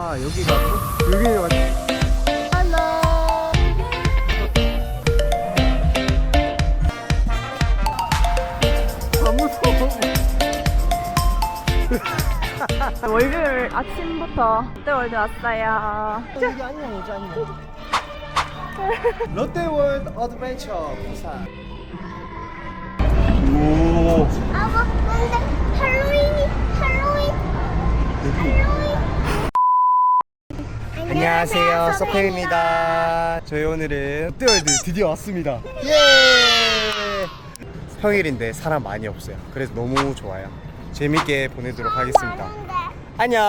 아 여기가 또? 여기 완아 월요일 아침부터 롯데월드 왔어요. 여기 아니야 여기 아니야. 롯데월드 어드벤처 부산. 오 아빠 근데? 할로윈이 할로윈? 할로윈 안녕하세요. 서페입니다. 저희 오늘은 롯데월드 드디어 왔습니다. 예! 평일인데 사람 많이 없어요. 그래서 너무 좋아요. 재밌게 보내도록 하겠습니다. 안녕.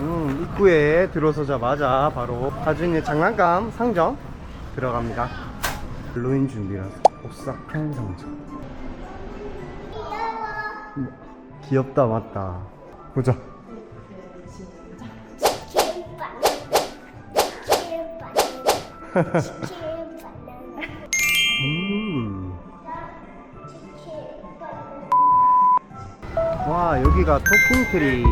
음, 입구에 들어서자마자 바로 하준이의 장난감 상점 들어갑니다. 할로윈 준비라서 오싹한 상점. 음, 귀엽다 맞다. 보자. 음. 와 여기가 토킹트리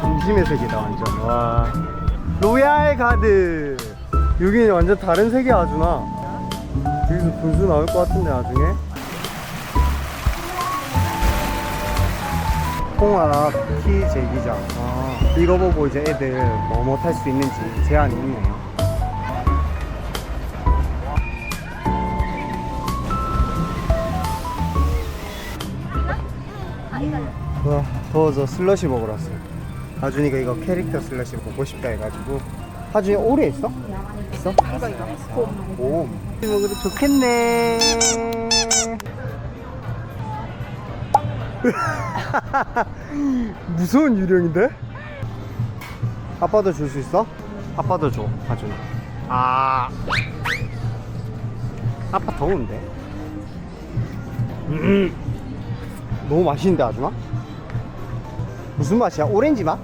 중심의 세계다 완전. 와. 로얄 가드. 여기는 완전 다른 세계 아주나? 여기서 분수 나올 것 같은데 나중에? 홍아라 키 제기장. 아, 이거 보고 이제 애들 뭐뭐 탈 수 있는지 제한이 있네요 와 더워서 슬러시 먹으러 왔어요 하준이가 이거 캐릭터 슬러시 먹고 싶다 해가지고 하준이 오래 있어? 있어? 이거 이거 곰 먹으러 좋겠네 무서운 유령인데? 아빠도 줄 수 있어? 아빠도 줘 하준이 아 아빠 더운데 음. 너무 맛있는데 아줌마? 무슨 맛이야? 오렌지 맛?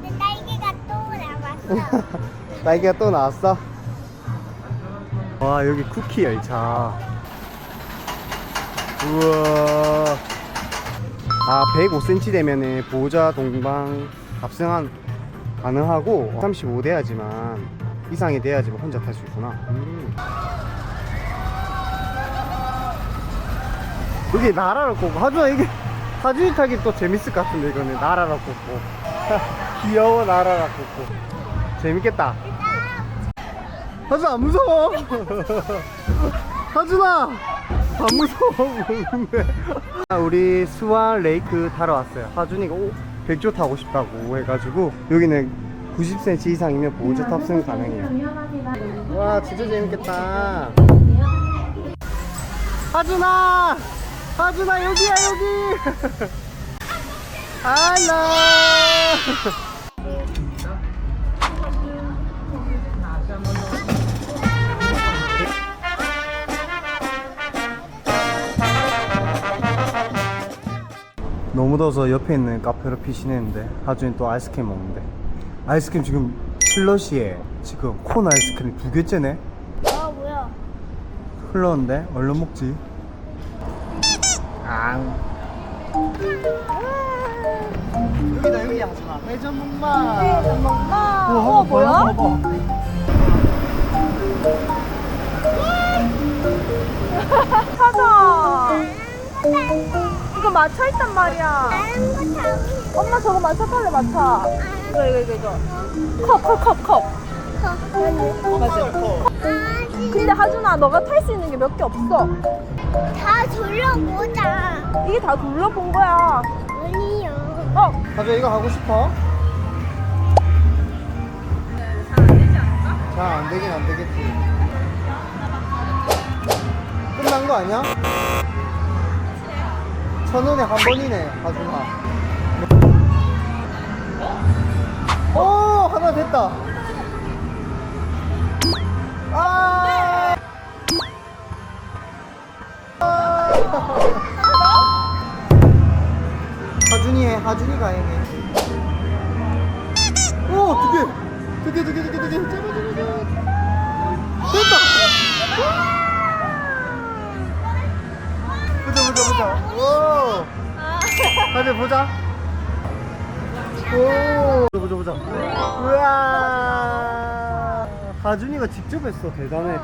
근데 딸기가 또 나왔어 딸기가 또 나왔어? 와 여기 쿠키 열차 우와 아 105cm 되면은 보호자 동방 탑승한 가능하고 35 돼야지만 이상이 돼야지만 혼자 탈 수 있구나 음. 여기 나라로 꽂고 하준아 이게 사진 타기 또 재밌을 것 같은데 이거는. 나라로 꽂고. 귀여워 나라로 꽂고. 재밌겠다. 하준아 안 무서워. 하준아 안 무서워 보이는데. 아, 우리 수완 레이크 타러 왔어요. 하준이가 오, 백조 타고 싶다고 해가지고 여기는 90cm 이상이면 보호자 탑승 가능해요. 와 진짜 재밌겠다. 하준아 하준아 여기야 여기. 알라. 너무 더워서 옆에 있는 카페로 피신했는데 하준이 또 아이스크림 먹는데. 아이스크림 지금 슬러시에 지금 콘 아이스크림 두 개째네? 아 뭐야? 흘렀는데? 얼른 먹지 앙 여기다 여기 하지마 회전 목마 엄마. 우와, 어 뭐야? 봐봐. 찾아. 이거 마차 있단 말이야. 엄마 저거 마차 탈래 마차. 이거 이거 이거 이거. 컵 컵 컵 컵. 맞아. 근데 하준아 너가 탈 수 있는 게 몇 개 없어. 다 돌려보자 이게 다 둘러본 거야. 아니요 어. 하준 이거 하고 싶어? 잘 안 되긴 안 되겠지 끝난 거 아니야? 천 원에 한 번이네 하준아 오 하나 됐다 아 하준이 하준이가 해 오, 두 개! 두 개, 두 개, 두 개, 두 개! 됐다! 보자, 보자, 보자! 오! 다들 보자! 오 보자 보자 우와 하준이가 직접 했어 대단해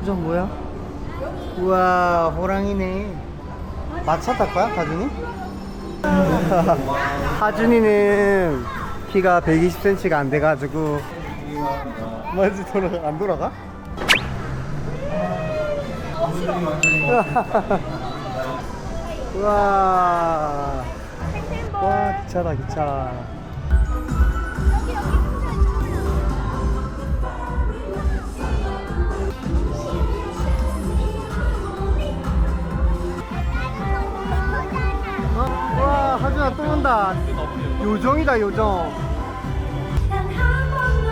보자 뭐야 우와 호랑이네 마차 탈 거야 하준이? 하준이는 키가 120cm가 안 돼가지고 맞지 돌아가 안 돌아가? 우와 와 기차다 기차 온다. 요정이다 요정. 난한 번도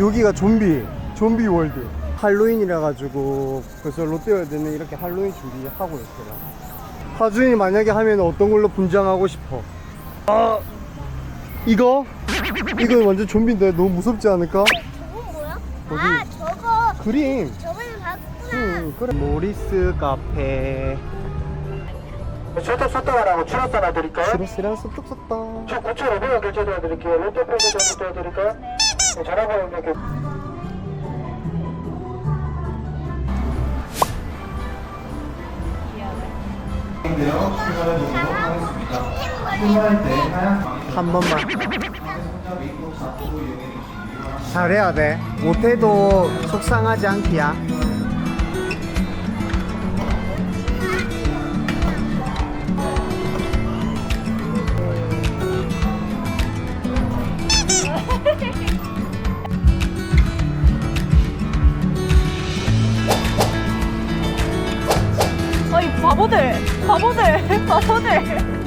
여기가 좀비 좀비 월드 할로윈이라 가지고 그래서 롯데월드는 이렇게 할로윈 준비하고 있더라 하준이 만약에 하면 어떤 걸로 분장하고 싶어 아 이거 이거 완전 좀비인데 너무 무섭지 않을까 저건 뭐야? 어디? 아 저거 그림 저번에 봤구나 응, 그래. 모리스 카페. 소떡 소떡하라고 추러스 하나 드릴까요? 추러스랑 소떡 소떡. 저 9,500원 결제 도와드릴게요. 롯데페이 전부 도와드릴까요? 네, 전화번호 이렇게. 한 번만. 잘해야 돼. 못해도 속상하지 않기야. 바보들 바보들 바보들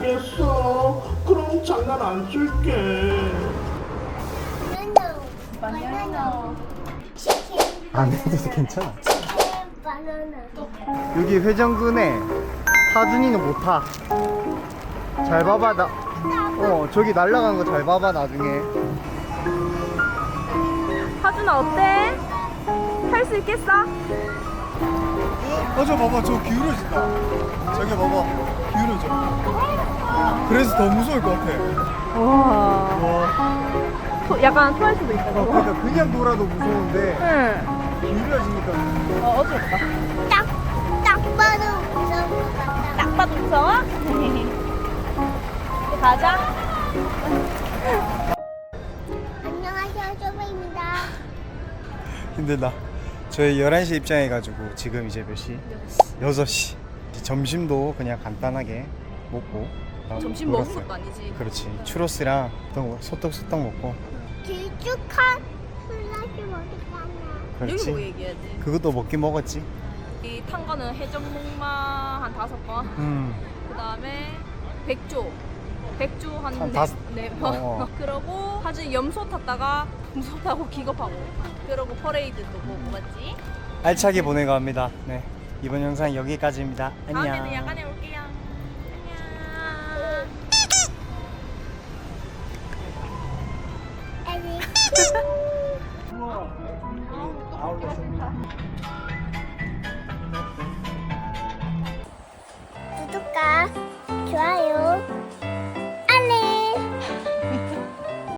알겠어. 그럼 장난 안 줄게. 바나나 치킨 안 해도 괜찮아. 바나나 여기 회전근에 하준이는 못 타. 잘 봐봐 나. 어 저기 날아가는 거잘 봐봐 나중에. 하준아 어때? 탈 수 있겠어? 어저 봐봐 저 기울어진다. 저기 봐봐 기울어져. 그래서 더 무서울 것 같아. 와 와. 토- 약간 토할 수도 있다 어, 그러니까 그냥 돌아도 무서운데 응 기울어지니까. 어, 어지럽다 딱, 딱 봐도 무서운 것 같다 딱 봐도 무서워? 이제 가자 안녕하세요 쪼베입니다 힘들다. 저희 11시 입장해가지고 지금 이제 몇 시? 6시. 점심도 그냥 간단하게 먹고 어, 점심 먹은 놀았어요. 것도 아니지 그렇지. 추로스랑 소떡소떡 먹고 길쭉한 먹을까나 여기 그렇지. 뭐 얘기해야지 그것도 먹긴 먹었지. 이 탄 거는 해전목마 한 다섯 번 음. 그 다음에 백조 백조 한한 다섯- 네 번. 어, 어. 그러고 하진 염소 탔다가 무섭다고 기겁하고 그러고 퍼레이드도 보고 갔지 알차게 보내고 합니다. 네. 이번 영상 여기까지입니다. 안녕. 다음에는 야간에 올